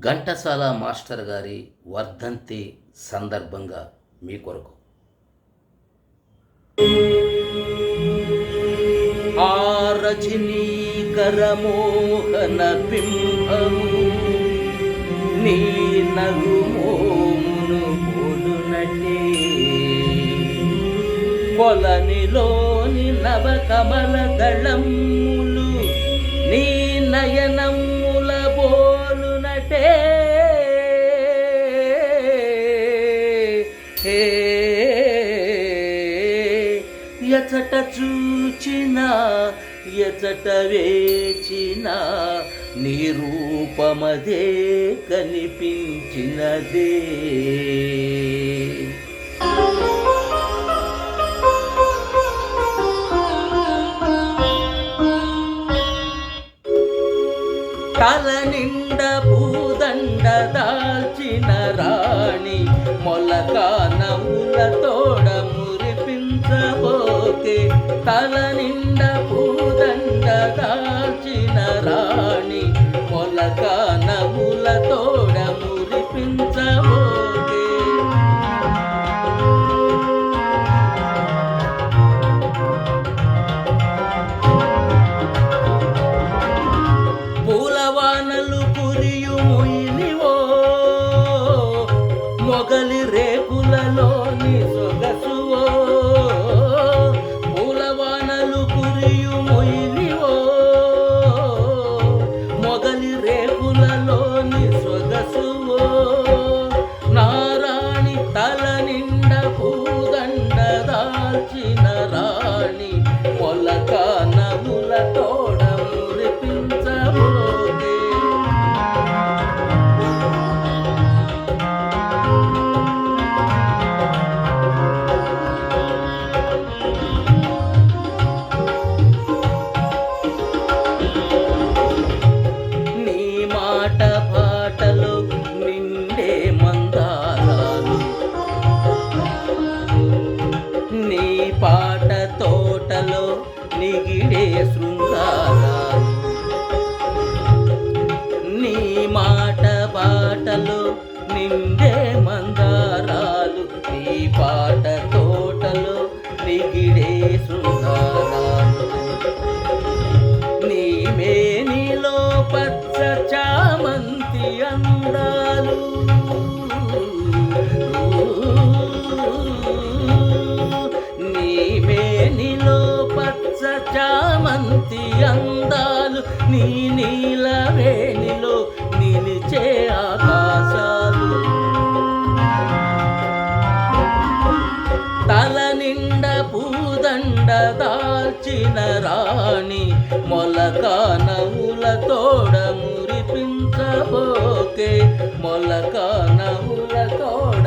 Ghantasala master గారి వర్ధంతి సందర్భంగా మీ కొరకు. ఆ బింబము నీ నగుమోమును పోలునటే కొలనిలోని నవకమల దళములు నీ నయనము ఎచట చూచిన ఎచట వేచిన నీ రూపమదే కనిపించినదే. తల నిండ పూదండ దాల్చిన రాణి మొలకానముల తోడ గానములతో మాట పాటలు నిండే మందారాలు. నీ పాట తోటలో నిగిడే శృంగారాలు. నీ మాట బాటలో నిండే మందారాలు. నీ పాట తోటలో నిగిడే శృంగారాలు. నీ మేనిలో పచ్చ చామంతి అందాలు. నిండ పూదండ దాల్చిన రాణి మొలకానవుల తోడ మురిపించబోకే మొలక తోడ